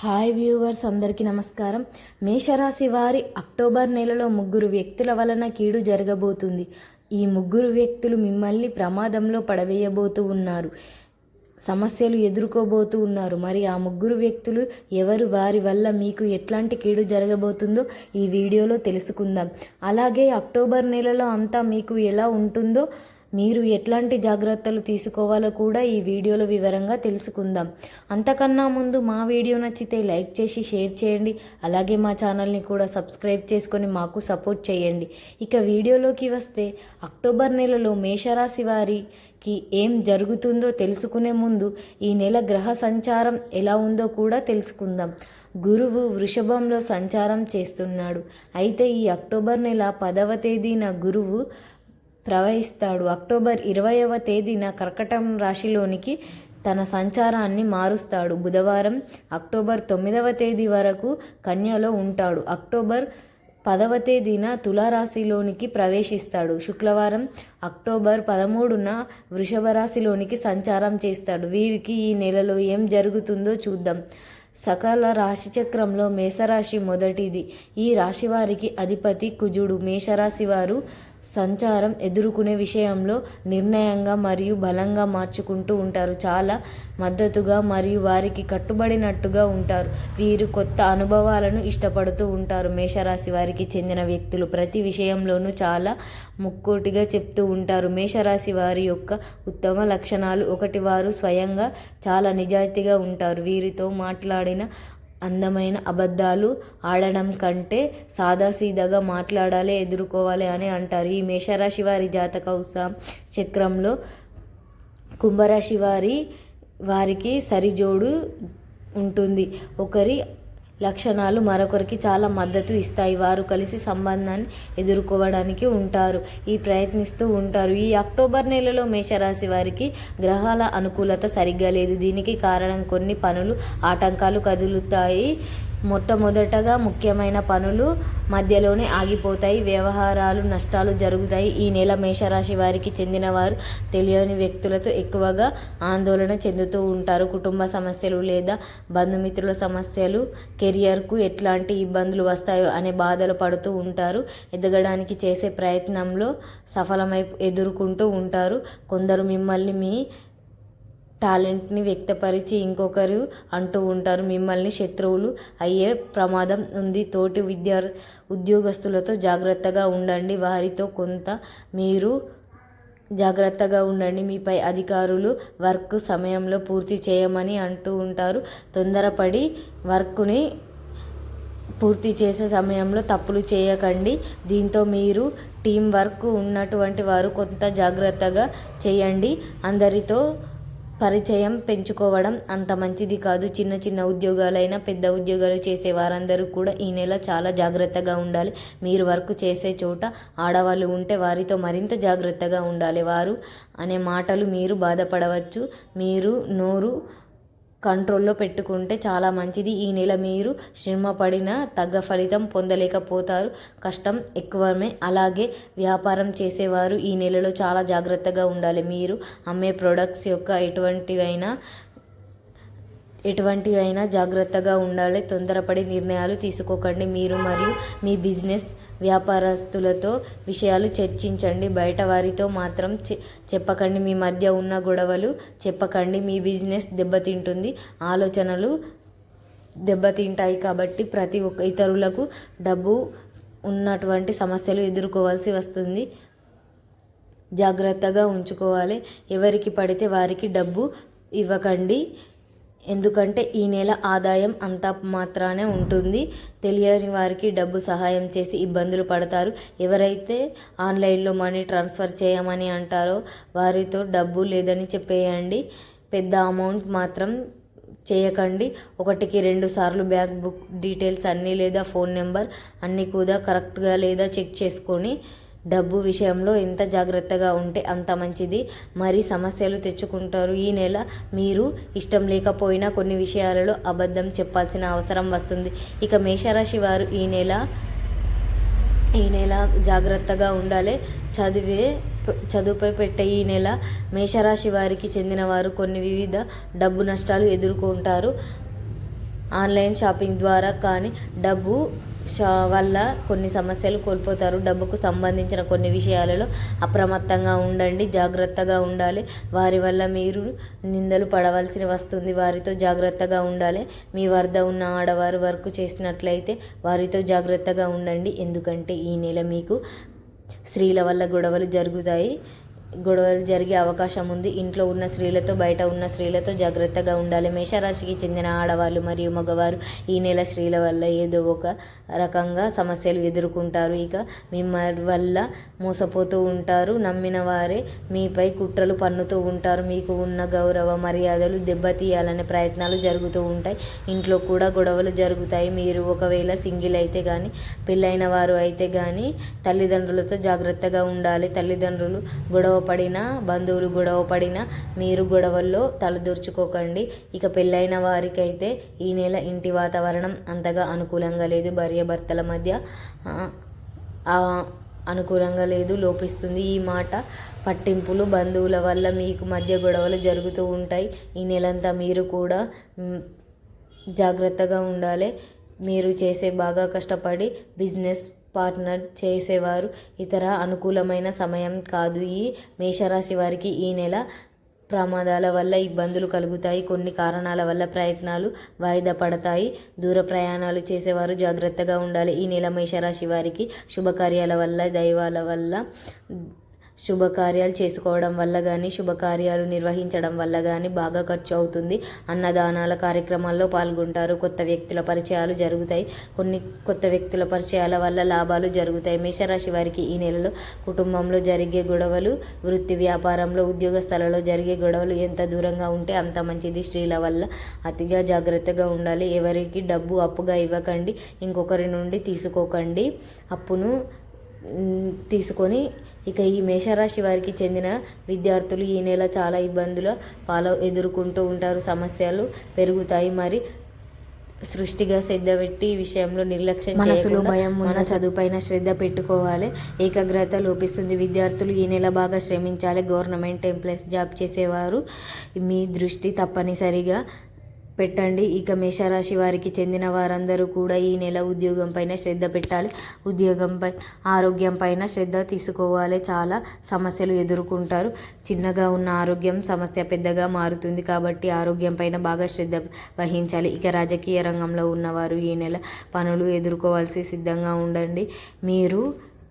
Hi viewers అందరికీ నమస్కారం. మేషరాశి వారి అక్టోబర్ నెలలో ముగ్గురు వ్యక్తుల వలన కీడు జరగబోతుంది. ఈ ముగ్గురు వ్యక్తులు మిమ్మల్ని ప్రమాదంలో పడవేయబోతూ ఉన్నారు. సమస్యలు ఎదుర్కోబోతూ ఉన్నారు. మరి ఆ ముగ్గురు వ్యక్తులు ఎవరు? వారి వల్ల మీకు ఎట్లాంటి కీడు జరగబోతుందో ఈ వీడియోలో తెలుసుకుందాం. అలాగే అక్టోబర్ నెలలో అంతా మీకు ఎలా ఉంటుందో మీరు ఎట్లాంటి జాగ్రత్తలు తీసుకోవాలో కూడా ఈ వీడియోలో వివరంగా తెలుసుకుందాం. అంతకన్నా ముందు మా వీడియో నచ్చితే లైక్ చేసి షేర్ చేయండి. అలాగే మా ఛానల్ని కూడా సబ్స్క్రైబ్ చేసుకొని మాకు సపోర్ట్ చేయండి. ఇక వీడియోలోకి వస్తే అక్టోబర్ నెలలో మేషరాశి వారికి ఏం జరుగుతుందో తెలుసుకునే ముందు ఈ నెల గ్రహ సంచారం ఎలా ఉందో కూడా తెలుసుకుందాం. గురువు వృషభంలో సంచారం చేస్తున్నాడు. అయితే ఈ అక్టోబర్ నెల పదవ తేదీన గురువు ప్రవహిస్తాడు. అక్టోబర్ ఇరవైవ తేదీన కర్కటం రాశిలోనికి తన సంచారాన్ని మారుస్తాడు. బుధవారం అక్టోబర్ తొమ్మిదవ తేదీ వరకు కన్యలో ఉంటాడు. అక్టోబర్ పదవ తేదీన తులారాశిలోనికి ప్రవేశిస్తాడు. శుక్రవారం అక్టోబర్ పదమూడున వృషభ రాశిలోనికి సంచారం చేస్తాడు. వీరికి ఈ నెలలో ఏం జరుగుతుందో చూద్దాం. సకల రాశిచక్రంలో మేషరాశి మొదటిది. ఈ రాశి వారికి అధిపతి కుజుడు. మేషరాశి వారు సంచారం ఎదుర్కొనే విషయంలో నిర్ణయంగా మరియు బలంగా మార్చుకుంటూ ఉంటారు. చాలా మద్దతుగా మరియు వారికి కట్టుబడినట్టుగా ఉంటారు. వీరు కొత్త అనుభవాలను ఇష్టపడుతూ ఉంటారు. మేషరాశి వారికి చెందిన వ్యక్తులు ప్రతి విషయంలోనూ చాలా ముక్కోటిగా చెప్తూ ఉంటారు. మేషరాశి వారి యొక్క ఉత్తమ లక్షణాలు ఒకటి వారు స్వయంగా చాలా నిజాయితీగా ఉంటారు. వీరితో మాట్లాడిన అందమైన అబద్ధాలు ఆడడం కంటే సాదాసీదాగా మాట్లాడాలి ఎదుర్కోవాలి అని అంటారు. ఈ మేషరాశి వారి జాతక ఉత్సాహం చక్రంలో కుంభరాశి వారి వారికి సరిజోడు ఉంటుంది. ఒకరి లక్షణాలు మరొకరికి చాలా మద్దతు ఇస్తాయి. వారు కలిసి సంబంధాన్ని ఎదుర్కోవడానికి ఉంటారు. ఈ ప్రయత్నిస్తూ ఉంటారు. ఈ అక్టోబర్ నెలలో మేషరాశి వారికి గ్రహాల అనుకూలత సరిగ్గా లేదు. దీనికి కారణం కొన్ని పనులు ఆటంకాలు కదులుతాయి. మొట్టమొదటగా ముఖ్యమైన పనులు మధ్యలోనే ఆగిపోతాయి. వ్యవహారాలు నష్టాలు జరుగుతాయి. ఈ నెల మేషరాశి వారికి చెందిన వారు తెలియని వ్యక్తులతో ఎక్కువగా ఆందోళన చెందుతూ ఉంటారు. కుటుంబ సమస్యలు లేదా బంధుమిత్రుల సమస్యలు కెరియర్కు ఎట్లాంటి ఇబ్బందులు వస్తాయో అనే బాధలు పడుతూ ఉంటారు. ఎదగడానికి చేసే ప్రయత్నంలో సఫలమై ఎదుర్కొంటూ ఉంటారు. కొందరు మిమ్మల్ని మీ టాలెంట్ని వ్యక్తపరిచి ఇంకొకరు అంటూ ఉంటారు. మిమ్మల్ని శత్రువులు అయ్యే ప్రమాదం ఉంది. తోటి విద్యా ఉద్యోగస్తులతో జాగ్రత్తగా ఉండండి. వారితో కొంత మీరు జాగ్రత్తగా ఉండండి. మీపై అధికారులు వర్క్ సమయంలో పూర్తి చేయమని అంటూ ఉంటారు. తొందరపడి వర్క్ని పూర్తి చేసే సమయంలో తప్పులు చేయకండి. దీంతో మీరు టీం వర్క్ ఉన్నటువంటి వారు కొంత జాగ్రత్తగా చేయండి. అందరితో పరిచయం పెంచుకోవడం అంత మంచిది కాదు. చిన్న చిన్న ఉద్యోగాలైనా పెద్ద ఉద్యోగాలు చేసే వారందరూ కూడా ఈ నెల చాలా జాగ్రత్తగా ఉండాలి. మీరు వర్క్ చేసే చోట ఆడవాళ్ళు ఉంటే వారితో మరింత జాగ్రత్తగా ఉండాలి. వారు అనే మాటలు మీరు బాధపడవచ్చు. మీరు నోరు కంట్రోల్లో పెట్టుకుంటే చాలా మంచిది. ఈ నెల మీరు శ్రమ పడిన తగ్గ ఫలితం పొందలేకపోతారు. కష్టం ఎక్కువమే. అలాగే వ్యాపారం చేసేవారు ఈ నెలలో చాలా జాగ్రత్తగా ఉండాలి. మీరు అమ్మే ప్రొడక్ట్స్ యొక్క ఎటువంటివైనా ఎటువంటివైనా జాగ్రత్తగా ఉండాలి తొందరపడి నిర్ణయాలు తీసుకోకండి. మీరు మరియు మీ బిజినెస్ వ్యాపారస్తులతో విషయాలు చర్చించండి. బయట వారితో మాత్రం చెప్పకండి. మీ మధ్య ఉన్న గొడవలు చెప్పకండి. మీ బిజినెస్ దెబ్బతింటుంది. ఆలోచనలు దెబ్బతింటాయి కాబట్టి ప్రతి ఒక్క ఇతరులకు డబ్బు ఉన్నటువంటి సమస్యలు ఎదుర్కోవాల్సి వస్తుంది. జాగ్రత్తగా ఉంచుకోవాలి. ఎవరికి పడితే వారికి డబ్బు ఇవ్వకండి. ఎందుకంటే ఈ నెల ఆదాయం అంత మాత్రానే ఉంటుంది. తెలియని వారికి డబ్బు సహాయం చేసి ఇబ్బందులు పడతారు. ఎవరైతే ఆన్లైన్లో మనీ ట్రాన్స్ఫర్ చేయమని అంటారో వారితో డబ్బు లేదని చెప్పేయండి. పెద్ద అమౌంట్ మాత్రం చేయకండి. ఒకటికి రెండు సార్లు బ్యాంక్ బుక్ డీటెయిల్స్ అన్నీ లేదా ఫోన్ నెంబర్ అన్నీ కూడా కరెక్ట్గా లేదా చెక్ చేసుకొని డబ్బు విషయంలో ఎంత జాగ్రత్తగా ఉంటే అంత మంచిది. మరి సమస్యలు తెచ్చుకుంటారు. ఈ నెల మీరు ఇష్టం లేకపోయినా కొన్ని విషయాలలో అబద్ధం చెప్పాల్సిన అవసరం వస్తుంది. ఇక మేషరాశి వారు ఈ నెల ఈ నెల జాగ్రత్తగా ఉండాలి. చదివే చదువుపై పెట్టే ఈ నెల మేషరాశి వారికి చెందిన వారు కొన్ని వివిధ డబ్బు నష్టాలు ఎదుర్కొంటారు. ఆన్లైన్ షాపింగ్ ద్వారా కానీ డబ్బు వల్ల కొన్ని సమస్యలు కోల్పోతారు. డబ్బుకు సంబంధించిన కొన్ని విషయాలలో అప్రమత్తంగా ఉండండి జాగ్రత్తగా ఉండాలి. వారి వల్ల మీరు నిందలు పడవలసి వస్తుంది. వారితో జాగ్రత్తగా ఉండాలి. మీ వద్ద ఉన్న ఆడవారు వర్క్ చేసినట్లయితే వారితో జాగ్రత్తగా ఉండండి. ఎందుకంటే ఈ నెల మీకు స్త్రీల వల్ల గొడవలు జరుగుతాయి. గొడవలు జరిగే అవకాశం ఉంది. ఇంట్లో ఉన్న స్త్రీలతో బయట ఉన్న స్త్రీలతో జాగ్రత్తగా ఉండాలి. మేషరాశికి చెందిన ఆడవాళ్ళు మరియు మగవారు ఈ నెల స్త్రీల వల్ల ఏదో ఒక రకంగా సమస్యలు ఎదుర్కొంటారు. ఇక మీ వల్ల మోసపోతూ ఉంటారు. నమ్మిన వారే మీపై కుట్రలు పన్నుతూ ఉంటారు. మీకు ఉన్న గౌరవ మర్యాదలు దెబ్బతీయాలనే ప్రయత్నాలు జరుగుతూ ఉంటాయి. ఇంట్లో కూడా గొడవలు జరుగుతాయి. మీరు ఒకవేళ సింగిల్ అయితే కానీ పెళ్ళైన వారు అయితే కానీ తల్లిదండ్రులతో జాగ్రత్తగా ఉండాలి. తల్లిదండ్రులు గొడవ గొడవ పడినా బంధువులు గొడవ పడినా మీరు గొడవల్లో తలదూర్చుకోకండి. ఇక పెళ్ళైన వారికైతే ఈ నెల ఇంటి వాతావరణం అంతగా అనుకూలంగా లేదు. భార్యాభర్తల మధ్య అనుకూలంగా లేదు లోపిస్తుంది. ఈ మాట పట్టింపులు బంధువుల వల్ల మీకు మధ్య గొడవలు జరుగుతూ ఉంటాయి. ఈ నెలంతా మీరు కూడా జాగ్రత్తగా ఉండాలి. మీరు చేసే బాగా కష్టపడి బిజినెస్ పార్ట్నర్ చేసేవారు. ఇతర అనుకూలమైన సమయం కాదు. ఈ మేషరాశి వారికి ఈ నెల ప్రమాదాల వల్ల ఇబ్బందులు కలుగుతాయి. కొన్ని కారణాల వల్ల ప్రయత్నాలు వాయిదా పడతాయి. దూర ప్రయాణాలు చేసేవారు జాగ్రత్తగా ఉండాలి. ఈ నెల మేషరాశి వారికి శుభకార్యాల వల్ల దైవాల వల్ల శుభకార్యాలు చేసుకోవడం వల్ల కానీ శుభకార్యాలు నిర్వహించడం వల్ల కానీ బాగా ఖర్చు అవుతుంది. అన్నదానాల కార్యక్రమాల్లో పాల్గొంటారు. కొత్త వ్యక్తుల పరిచయాలు జరుగుతాయి. కొన్ని కొత్త వ్యక్తుల పరిచయాల వల్ల లాభాలు జరుగుతాయి. మేషరాశి వారికి ఈ నెలలో కుటుంబంలో జరిగే గొడవలు వృత్తి వ్యాపారంలో ఉద్యోగ స్థలంలో జరిగే గొడవలు ఎంత దూరంగా ఉంటే అంత మంచిది. స్త్రీల వల్ల అతిగా జాగ్రత్తగా ఉండాలి. ఎవరికి డబ్బు అప్పుగా ఇవ్వకండి. ఇంకొకరి నుండి తీసుకోకండి. అప్పును తీసుకొని ఇక ఈ మేషరాశి వారికి చెందిన విద్యార్థులు ఈ నెల చాలా ఇబ్బందుల పాల ఎదుర్కొంటూ ఉంటారు. సమస్యలు పెరుగుతాయి. మరి సృష్టిగా శ్రద్ధ పెట్టి ఈ విషయంలో నిర్లక్ష్యం మనసులో భయం మన చదువుపైన శ్రద్ధ పెట్టుకోవాలి. ఏకాగ్రత లోపిస్తుంది. విద్యార్థులు ఈ నెల బాగా శ్రమించాలి. గవర్నమెంట్ ఎంప్లాయీస్ జాబ్ చేసేవారు. మీ దృష్టి తప్పనిసరిగా పెట్టండి. ఇక మేషరాశి వారికి చెందిన వారందరూ కూడా ఈ నెల ఉద్యోగం పైన శ్రద్ధ పెట్టాలి. ఉద్యోగంపై ఆరోగ్యం పైన శ్రద్ధ తీసుకోవాలి. చాలా సమస్యలు ఎదుర్కొంటారు. చిన్నగా ఉన్న ఆరోగ్యం సమస్య పెద్దగా మారుతుంది కాబట్టి ఆరోగ్యం పైన బాగా శ్రద్ధ వహించాలి. ఇక రాజకీయ రంగంలో ఉన్నవారు ఈ నెల పనులు ఎదుర్కోవాల్సి సిద్ధంగా ఉండండి. మీరు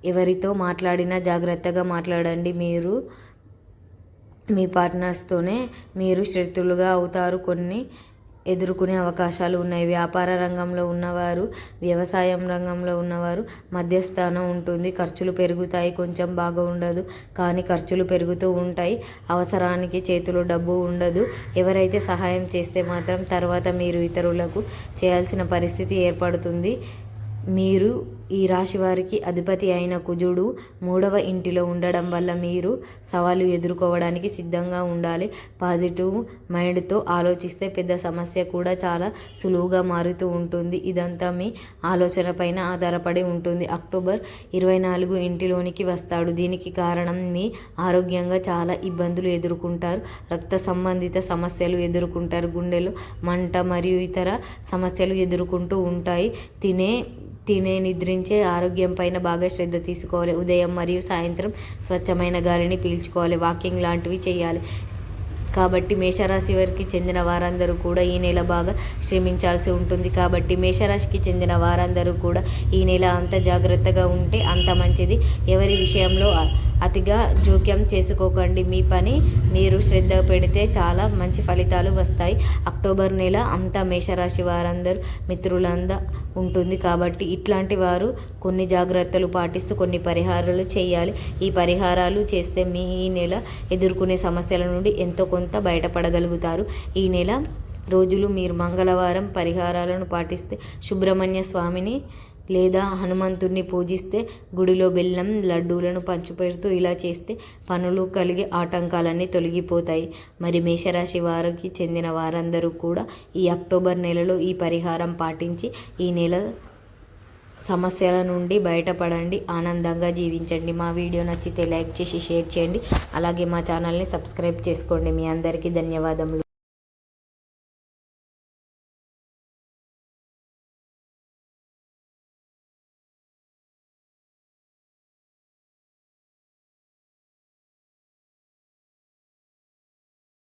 ఎవరితో మాట్లాడినా జాగ్రత్తగా మాట్లాడండి. మీరు మీ పార్ట్నర్స్తోనే మీరు శత్రులుగా అవుతారు. కొన్ని ఎదుర్కొనే అవకాశాలు ఉన్నాయి. వ్యాపార రంగంలో ఉన్నవారు వ్యవసాయం రంగంలో ఉన్నవారు మధ్యస్థానం ఉంటుంది. ఖర్చులు పెరుగుతాయి. కొంచెం బాగా ఉండదు కానీ ఖర్చులు పెరుగుతూ ఉంటాయి. అవసరానికి చేతిలో డబ్బు ఉండదు. ఎవరైతే సహాయం చేస్తే మాత్రం తర్వాత మీరు ఇతరులకు చేయాల్సిన పరిస్థితి ఏర్పడుతుంది. మీరు ఈ రాశి వారికి అధిపతి అయిన కుజుడు మూడవ ఇంటిలో ఉండడం వల్ల మీరు సవాలు ఎదుర్కోవడానికి సిద్ధంగా ఉండాలి. పాజిటివ్ మైండ్తో ఆలోచిస్తే పెద్ద సమస్య కూడా చాలా సులువుగా మారుతూ ఉంటుంది. ఇదంతా మీ ఆలోచన పైన ఆధారపడి ఉంటుంది. అక్టోబర్ ఇరవై నాలుగు ఇంటిలోనికి వస్తాడు. దీనికి కారణం మీ ఆరోగ్యంగా చాలా ఇబ్బందులు ఎదుర్కొంటారు. రక్త సంబంధిత సమస్యలు ఎదుర్కొంటారు. గుండెలు మంట మరియు ఇతర సమస్యలు ఎదుర్కొంటూ ఉంటాయి. తినే తినే నిద్రించే ఆరోగ్యం పైన బాగా శ్రద్ధ తీసుకోవాలి. ఉదయం మరియు సాయంత్రం స్వచ్ఛమైన గాలిని పీల్చుకోవాలి. వాకింగ్ లాంటివి చేయాలి. కాబట్టి మేషరాశి వారికి చెందిన వారందరూ కూడా ఈ నెల బాగా శ్రమించాల్సి ఉంటుంది. కాబట్టి మేషరాశికి చెందిన వారందరూ కూడా ఈ నెల అంత జాగ్రత్తగా ఉంటే అంత మంచిది. ఎవరి విషయంలో అతిగా జోక్యం చేసుకోకండి. మీ పని మీరు శ్రద్ధ పెడితే చాలా మంచి ఫలితాలు వస్తాయి. అక్టోబర్ నెల అంతా మేషరాశి వారందరూ మిత్రులందా ఉంటుంది కాబట్టి ఇట్లాంటి వారు కొన్ని జాగ్రత్తలు పాటిస్తూ కొన్ని పరిహారాలు చేయాలి. ఈ పరిహారాలు చేస్తే మీ ఈ నెల ఎదుర్కొనే సమస్యల నుండి ఎంతో కొంత బయటపడగలుగుతారు. ఈ నెల రోజులు మీరు మంగళవారం పరిహారాలను పాటిస్తే సుబ్రహ్మణ్య స్వామిని లేదా హనుమంతుడిని పూజిస్తే గుడిలో బెల్లం లడ్డూలను పంచిపెడుతూ ఇలా చేస్తే పనులు కలిగే ఆటంకాలన్నీ తొలగిపోతాయి. మరి మేషరాశి వారికి చెందిన వారందరూ కూడా ఈ అక్టోబర్ నెలలో ఈ పరిహారం పాటించి ఈ నెల సమస్యల నుండి బయటపడండి ఆనందంగా జీవించండి. మా వీడియో నచ్చితే లైక్ చేసి షేర్ చేయండి. అలాగే మా ఛానల్ని సబ్స్క్రైబ్ చేసుకోండి. మీ అందరికీ ధన్యవాదములు.